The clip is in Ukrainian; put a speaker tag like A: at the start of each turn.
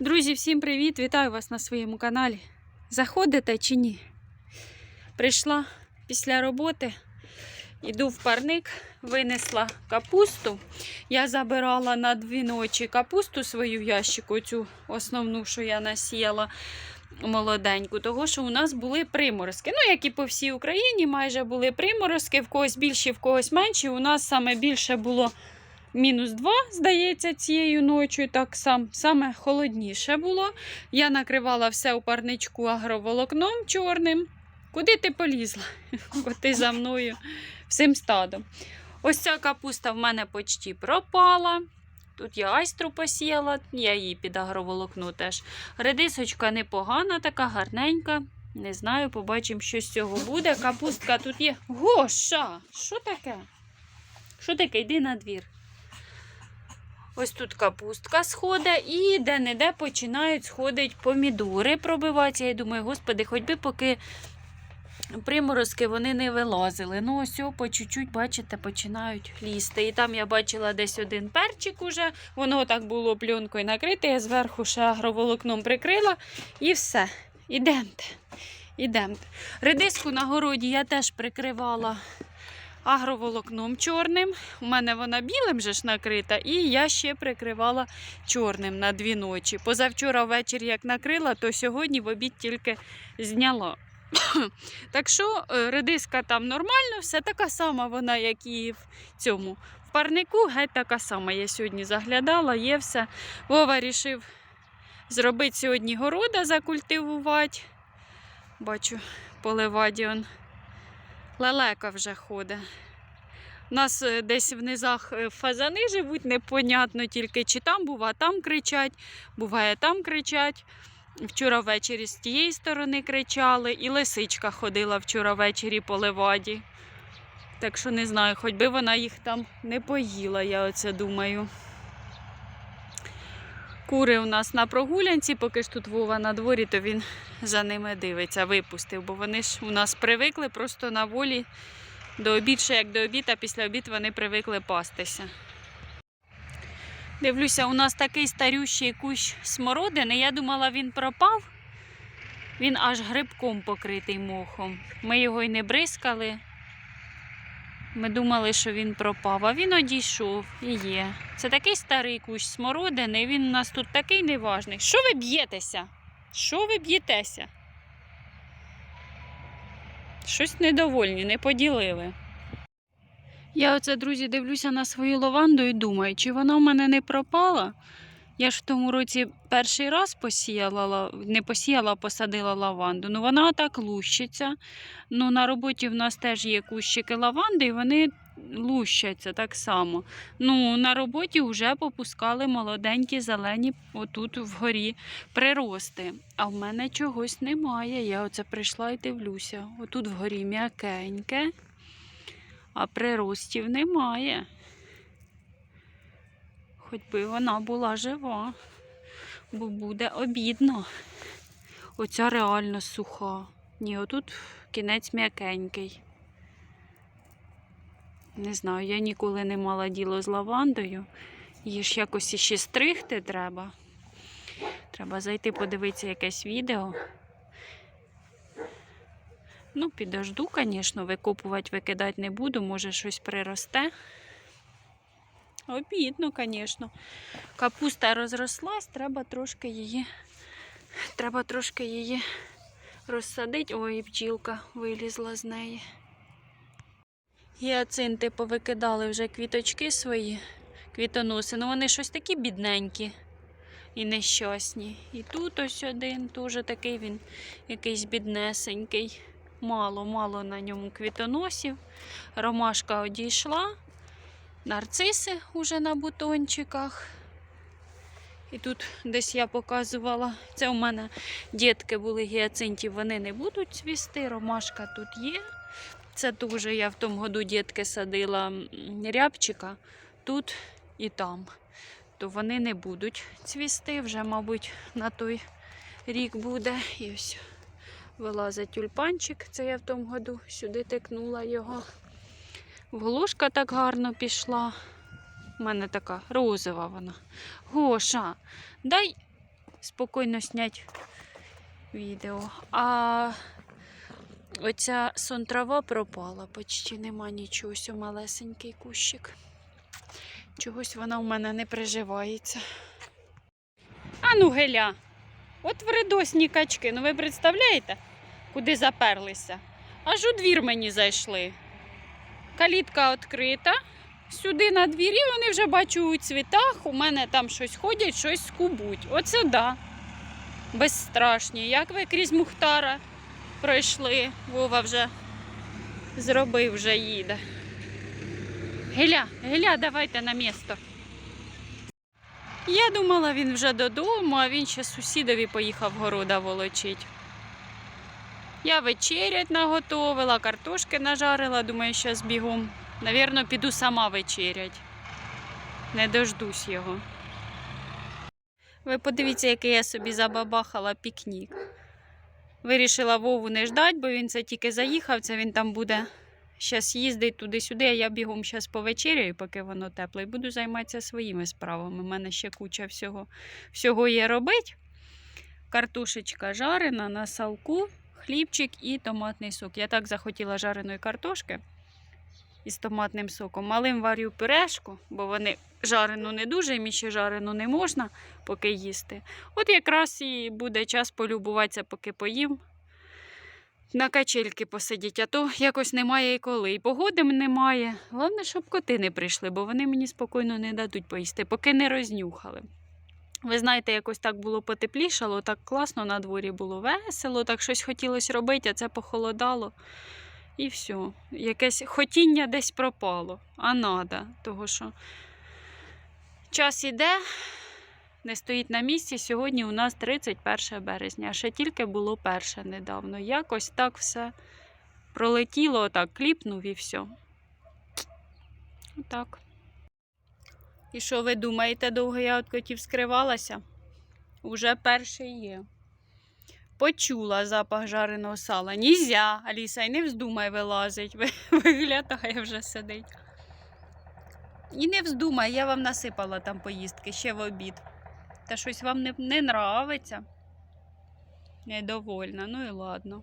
A: Друзі, всім привіт! Вітаю вас на своєму каналі. Заходите чи ні? Прийшла після роботи, іду в парник, винесла капусту. Я забирала на дві ночі капусту свою ящику, цю основну, що я насіяла молоденьку, того що у нас були приморозки. Ну, як і по всій Україні, майже були приморозки, в когось більші, в когось менші. У нас саме більше було мінус 2, здається, цією ночою. Так сам, саме холодніше було. Я накривала все у парничку агроволокном чорним. Куди ти полізла? Коти за мною всім стадом. Ось ця капуста в мене почти пропала. Тут я айстру посіяла, я її під агроволокно теж. Редисочка непогана, така гарненька. Не знаю, побачимо, що з цього буде. Капустка тут є. Гоша! Що таке? Що таке? Йди на двір. Ось тут капустка сходить і де-не-де починають сходити помідори пробиватися. Я думаю, господи, хоч би поки приморозки вони не вилазили. Ну, ось по чуть-чуть, бачите, починають лізти. І там я бачила десь один перчик уже. Воно так було пленкою накрите. Я зверху ще агроволокном прикрила і все. Ідемте. Ідемте. Редиску на городі я теж прикривала агроволокном чорним. У мене вона білим же ж накрита, і я ще прикривала чорним на дві ночі. Позавчора ввечері як накрила, то сьогодні в обід тільки зняла. так що е, редиска там нормально, все така сама вона, як і в цьому. В парнику геть така сама. Я сьогодні заглядала, є все. Вова вирішив зробити сьогодні города, закультивувати. Бачу, поливаді он. Лелека вже ходить. У нас е, десь в низах е, фазани живуть, непонятно тільки чи там бува, там кричать, буває там кричать. Вчора ввечері з тієї сторони кричали, і лисичка ходила вчора ввечері по леваді. Так що не знаю, хоч би вона їх там не поїла, я оце думаю. Кури у нас на прогулянці, поки ж тут Вова на дворі, то він за ними дивиться, випустив, бо вони ж у нас привикли просто на волі до обід, ще як до обід, а після обід вони привикли пастися. Дивлюся, у нас такий старющий кущ смородини. Я думала, він пропав. Він аж грибком покритий мохом. Ми його й не бризкали. Ми думали, що він пропав, а він одійшов і є. Це такий старий кущ смородини, він у нас тут такий неважний. Що ви б'єтеся? Що ви б'єтеся? Щось недовольні, не поділили. Я оце, друзі, дивлюся на свою лаванду і думаю, чи вона в мене не пропала. Я ж в тому році перший раз посіяла, ла- не посіяла, а посадила лаванду. Ну вона так лущиться. Ну, на роботі в нас теж є кущики лаванди, і вони лущаться так само. Ну, на роботі вже попускали молоденькі зелені отут вгорі прирости. А в мене чогось немає. Я оце прийшла і дивлюся. Отут вгорі м'якеньке, а приростів немає. Хоч би вона була жива, бо буде обідно. Оця реально суха. Ні, отут кінець м'якенький. Не знаю, я ніколи не мала діло з лавандою. Її ж якось іще стригти треба. Треба зайти подивитися якесь відео. Ну, підожду, звісно, викопувати, викидати не буду, може щось приросте. Обідно, звісно. Капуста розрослась, треба трошки її, треба трошки її розсадити. Ой, бджілка вилізла з неї. Гіацинти повикидали вже квіточки свої, квітоноси. Ну вони щось такі бідненькі і нещасні. І тут ось один, теж такий він якийсь біднесенький. Мало, мало на ньому квітоносів. Ромашка одійшла. Нарциси уже на бутончиках. І тут десь я показувала, це у мене дітки були гіацинтів, вони не будуть цвісти, ромашка тут є. Це теж я в тому году дітки садила рябчика тут і там. То вони не будуть цвісти, вже, мабуть, на той рік буде. І ось вилазить тюльпанчик, це я в тому году сюди тикнула його. Волошка так гарно пішла. У мене така розова вона. Гоша, дай спокійно зняти відео. А оця сонтрава пропала, почти нема нічого, ось малесенький кущик. Чогось вона у мене не приживається. А ну геля, от вредосні качки, ну ви представляєте, куди заперлися? Аж у двір мені зайшли. Калітка відкрита. Сюди на двірі вони вже бачу у цвітах. У мене там щось ходять, щось скубуть. Оце да. Безстрашні. Як ви крізь Мухтара пройшли? Вова вже зробив, вже їде. Геля, Геля, давайте на місто. Я думала, він вже додому, а він ще сусідові поїхав города волочить. Я вечерять наготовила, картошки нажарила, думаю, зараз бігом. Навірно, піду сама вечерять. Не дождусь його. Ви подивіться, який я собі забабахала пікнік. Вирішила Вову не ждать, бо він це тільки заїхав, це він там буде зараз їздить туди-сюди, а я бігом зараз повечеряю, поки воно тепло, і буду займатися своїми справами. У мене ще куча всього, всього є робить. Картошечка жарена на салку, хлібчик і томатний сок. Я так захотіла жареної картошки із томатним соком. Малим варю пюрешку, бо вони жарену не дуже, їм ще жарену не можна поки їсти. От якраз і буде час полюбуватися, поки поїм. На качельки посидіть, а то якось немає і коли. І погоди немає. Головне, щоб коти не прийшли, бо вони мені спокійно не дадуть поїсти, поки не рознюхали. Ви знаєте, якось так було потеплішало, так класно на дворі було весело, так щось хотілося робити, а це похолодало. І все. Якесь хотіння десь пропало, а надо, того що час іде, не стоїть на місці. Сьогодні у нас 31 березня, ще тільки було перше недавно. Якось так все пролетіло, отак кліпнув і все. Отак. І що ви думаєте, довго я від котів скривалася? Уже перший є. Почула запах жареного сала. Нізя, Аліса, і не вздумай вилазить. Виглядає вже сидить. І не вздумай, я вам насипала там поїздки ще в обід. Та щось вам не, не нравиться. Недовольна, ну і ладно.